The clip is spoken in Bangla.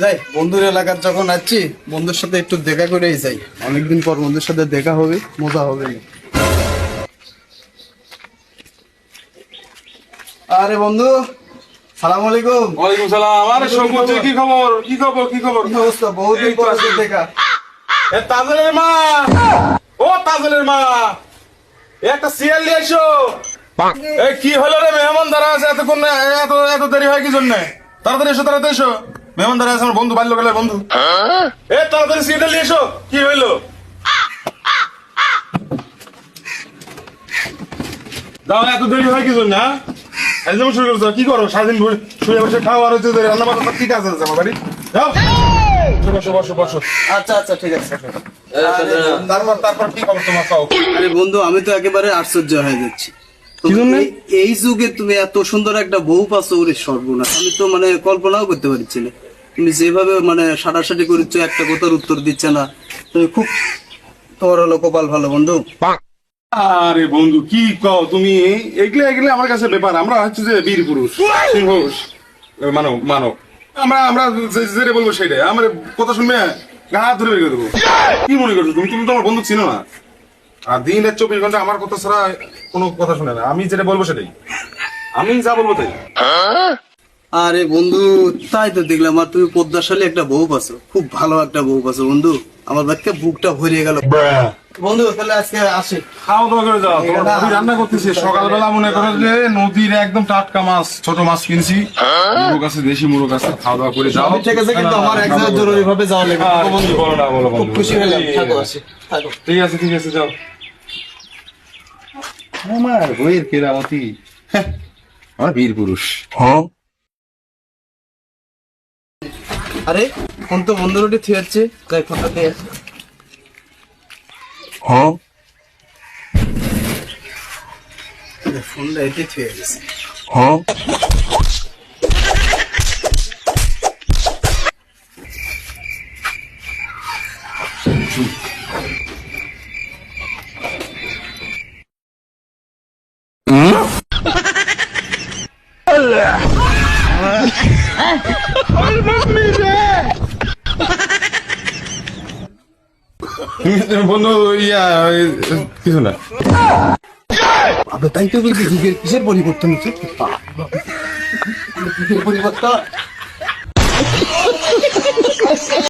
যাই বন্ধুর এলাকার যখন আছি বন্ধুর সাথে একটু দেখা করেই যাই। অনেকদিন পর বন্ধুর সাথে দেখা হবে মজা হবে না। আরে বন্ধু সালাম আলাইকুম। ওয়ালাইকুম সালাম। আরে কি খবর? কি খবর কি খবর? কি অবস্থা? বহুদিন পর। আজকে দেখা। এ তাজলের মা! ও তাজলের মা! একটা নিয়ে এসো। এই কি হলো রে মেহমান দ্বারা আছে? এতক্ষণ এত এত দেরি হয় কি জন্য? তাড়াতাড়ি এসো তাড়াতাড়ি এসো। মেহমান দ্বারা আছে আমার বন্ধু বাল্যকালের বন্ধু। এ তাড়াতাড়ি সিরিয়াল নিয়ে এসো। কি হইল? দাও এত দেরি হয় কি জন্য হ্যাঁ? একদম শুরু করছ কি করো? সারাদিন শুয়ে বসে খাওয়া আর হচ্ছে রান্না বান্না ঠিক আছে আমার বাড়ি। যাও। বসো বসো বসো। আচ্ছা আচ্ছা ঠিক আছে। আরে বন্ধু আমি তো একেবারে আশ্চর্য হয়ে যাচ্ছি। এই- এই যুগে তুমি এত সুন্দর একটা বউ পাচ্ছ ওরে সর্বনাশ। আমি তো মানে কল্পনাও করতে পারছি না। তুমি যেভাবে মানে সাটাসাটি করেছ একটা কথার উত্তর দিচ্ছে না। তুমি খুব তোমার হলো কপাল ভালো বন্ধু। আরে বন্ধু কি কও তুমি? এগুলো এগুলো আমার কাছে ব্যাপার। আমরা হচ্ছে যে বীর পুরুষ সিংহ মানব মানব। আমরা আমরা যে- যেটা বলব সেটাই। আমার কথা শুনবে? গা ধরে বের করে দেবো। কি মনে করছ তুমি? তুমি তো আমার বন্ধু ছিল না। আর দিন চব্বিশ ঘণ্টা আমার কথা ছাড়া কোনো কথা শুনে না। আমি যেটা বলব সেটাই। আমি যা বলব তাই। আরে বন্ধু তাই তো দেখলাম। আর তুমি পদ্মাশালী একটা বউ পাচ্ছ খুব ভালো একটা বউ পাচ্ছ বন্ধু। আমার বাচ্চা বুকটা ভরিয়ে গেল। বন্ধু তাহলে আজকে আসি। খাওয়া দাওয়া করে যাও। তোমার রান্না করতেছে। সকালবেলা মনে করো যে নদীর একদম টাটকা মাছ ছোট মাছ কিনছি। মুরগ আছে দেশি মুরগ আছে খাওয়া দাওয়া করে যাও। ঠিক আছে কিন্তু আমার এক জায়গায় জরুরি ভাবে যাওয়া লাগবে আর বলো না বলো খুব খুশি হলাম। থাকো আসি থাকো। ঠিক আছে ঠিক আছে যাও। আমার বইয়ের কেরামতি। আমার বীর পুরুষ। আরে ফোন তো বন্ধ রোডে থুয়ে ফোনটা দিয়ে আরে, ফোনটা এটি থুয়ে গেছে বন্ধু ইয়া কিছু না। তাই তো বলছি কিসের পরিবর্তন হচ্ছে? পরিবর্তন?